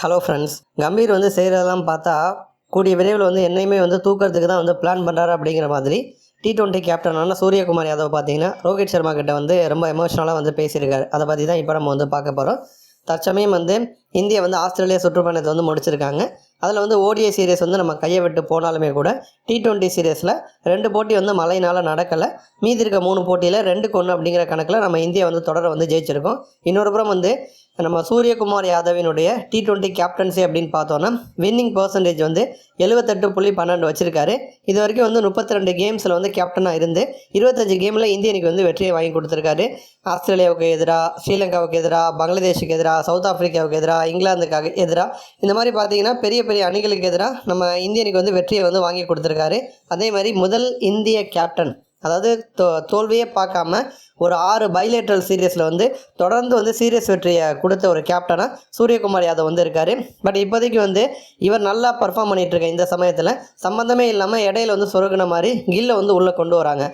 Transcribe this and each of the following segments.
Hello friends Gambhir வந்து செய்கிறதெல்லாம் பார்த்தா கூடிய விரைவில் வந்து என்னையுமே வந்து தூக்கிறதுக்கு தான் வந்து பிளான் பண்ணுறாரு அப்படிங்கிற மாதிரி டி டுவெண்ட்டி கேப்டனான சூரியகுமார் யாதவ் பார்த்தீங்கன்னா ரோஹித் சர்மா கிட்ட வந்து ரொம்ப எமோஷனலாக வந்து பேசியிருக்காரு. அதை பற்றி தான் இப்போ நம்ம வந்து பார்க்க போகிறோம் தற்சமயம் வந்து இந்தியா வந்து ஆஸ்திரேலியா சுற்றுப்பயணத்தை வந்து முடிச்சிருக்காங்க. அதில் வந்து ஓடிஐ சீரியஸ் வந்து நம்ம கையை விட்டு போனாலுமே கூட டி டுவெண்ட்டி சீரியஸில் ரெண்டு போட்டி வந்து மழையினால் நடக்கலை. மீதி இருக்க மூணு போட்டியில் ரெண்டுக்கு ஒன்று அப்படிங்கிற கணக்கில் நம்ம இந்தியா வந்து தொடரை வந்து ஜெயிச்சிருக்கோம். இன்னொரு புறம் வந்து நம்ம சூரியகுமார் யாதவினுடைய டி டுவெண்ட்டி கேப்டன்சி அப்படின்னு பார்த்தோன்னா வின்னிங் பர்சன்டேஜ் வந்து எழுபத்தெட்டு புள்ளி பன்னெண்டு வச்சிருக்காரு. இது வரைக்கும் வந்து முப்பத்தி ரெண்டு கேம்ஸில் வந்து கேப்டனாக இருந்து இருபத்தஞ்சு கேமில் இந்தியனுக்கு வந்து வெற்றியை வாங்கி கொடுத்துருக்காரு. ஆஸ்திரேலியாவுக்கு எதிராக ஸ்ரீலங்காவுக்கு எதிராக பங்களாதேஷுக்கு எதிராக சவுத் ஆஃப்ரிக்காவுக்கு எதிராக இங்கிலாந்துக்காக எதிராக இந்த மாதிரி பார்த்தீங்கன்னா பெரிய பெரிய அணிகளுக்கு எதிராக நம்ம இந்திய வந்து வெற்றியை வந்து வாங்கி கொடுத்துருக்காரு. அதே மாதிரி முதல் இந்திய கேப்டன் அதாவது தோ தோல்வியே பார்க்காம ஒரு ஆறு பைலேட்ரல் சீரியஸில் வந்து தொடர்ந்து வந்து சீரியஸ் வெற்றியை கொடுத்த ஒரு கேப்டனாக சூரியகுமார் யாதவ் வந்து இருக்கார். பட் இப்போதைக்கு வந்து இவர் நல்லா பர்ஃபார்ம் பண்ணிகிட்ருக்க இந்த சமயத்தில் சம்மந்தமே இல்லாமல் இடையில வந்து சொருகின மாதிரி கில்லை வந்து உள்ளே கொண்டு வராங்க.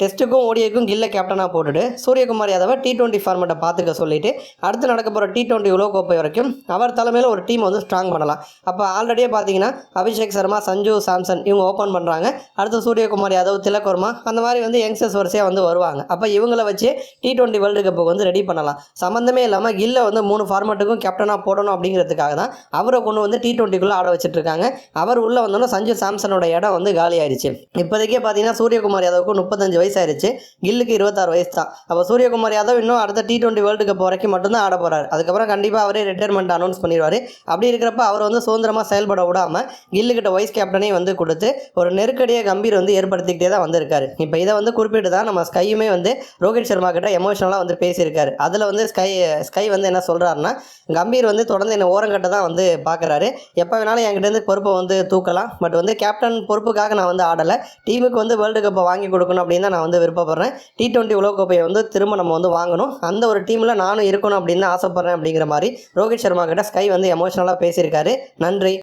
டெஸ்ட்டுக்கும் ஓடிஐக்கும் கில்ல கேப்டனாக போட்டுட்டு சூரியகுமார் யாதவை டி டுவெண்ட்டி ஃபார்மெட்டை பார்த்துக்க சொல்லிட்டு அடுத்து நடக்க போகிற டி டுவெண்ட்டி உலக கோப்பை வரைக்கும் அவர் தலைமையில் ஒரு டீம் வந்து ஸ்ட்ராங் பண்ணலாம். அப்போ ஆல்ரெடியே பார்த்தீங்கன்னா அபிஷேக் சர்மா சஞ்சு சாம்சன் இவங்க ஓப்பன் பண்ணுறாங்க அடுத்து சூரியகுமார் யாதவ் திலக்கர்மா அந்த மாதிரி வந்து யங்ஸ்டர்ஸ் வரிசையாக வந்து வருவாங்க. அப்போ இவங்கள வச்சு டி டுவெண்ட்டி வேர்ல்டு கப்புக்கு வந்து ரெடி பண்ணலாம். சம்மந்தமே இல்லாமல் கில்ல வந்து மூணு ஃபார்மெட்டுக்கும் கேப்டனாக போடணும் அப்படிங்கிறதுக்காக தான் அவரை கொண்டு வந்து டி டுவெண்ட்டிக்குள்ளே ஆட வச்சுட்டு இருக்காங்க. அவர் உள்ளே வந்தோன்னா சஞ்சு சாம்சனோட இடம் வந்து காலி ஆயிடுச்சு இப்போதைக்கே பார்த்தீங்கன்னா சூரியகுமார் யாதவுக்கு முப்பத்தஞ்சு வயசு ஆயிடுச்சு கில்லுக்கு இருபத்தாறு வயசு தான் அப்போ சூரியகுமார் யாதவ் இன்னும் அடுத்த டி டுவெண்ட்டி வேர்ல்டு கப் வரைக்கும் மட்டும்தான் ஆட போகிறார் அதுக்கப்புறம் கண்டிப்பாக அவரே ரிட்டையர்மெண்ட் அனௌன்ஸ் பண்ணிடுவார் அப்படி இருக்கிறப்ப அவர் வந்து சுதந்திரமாக செயல்பட விடாமல் கில்லுக்கிட்ட வைஸ் கேப்டனையும் வந்து கொடுத்து ஒரு நெருக்கடியை கம்பீர் வந்து ஏற்படுத்திக்கிட்டே தான் வந்திருக்காரு. இப்போ இதை வந்து குறிப்பிட்டு தான் நம்ம ஸ்கையுமே வந்து ரோஹித் சர்மா கிட்ட எமோஷனலாக வந்து பேசியிருக்காரு. அதில் வந்து ஸ்கை ஸ்கை வந்து என்ன சொல்கிறாருன்னா கம்பீர் வந்து தொடர்ந்து என்னை ஓரங்கட்ட தான் வந்து பார்க்குறாரு எப்போ வேணாலும் என்கிட்டேருந்து பொறுப்பை வந்து தூக்கலாம். பட் வந்து கேப்டன் பொறுப்புக்காக நான் வந்து ஆடலை. டீமுக்கு வந்து வேர்ல்டு கப்பை வாங்கி கொடுக்கணும் அப்படின்னு தான் நான் வந்து விருப்பப்படுறேன். டி டுவெண்ட்டி உலகக்கோப்பையை வந்து திரும்ப நம்ம வந்து வாங்கணும். அந்த ஒரு டீமில் நானும் இருக்கணும் அப்படின்னு ஆசைப்பட்றேன் அப்படிங்கிற மாதிரி ரோஹித் சர்மா கிட்ட ஸ்கை வந்து எமோஷனலாக பேசியிருக்காரு. நன்றி.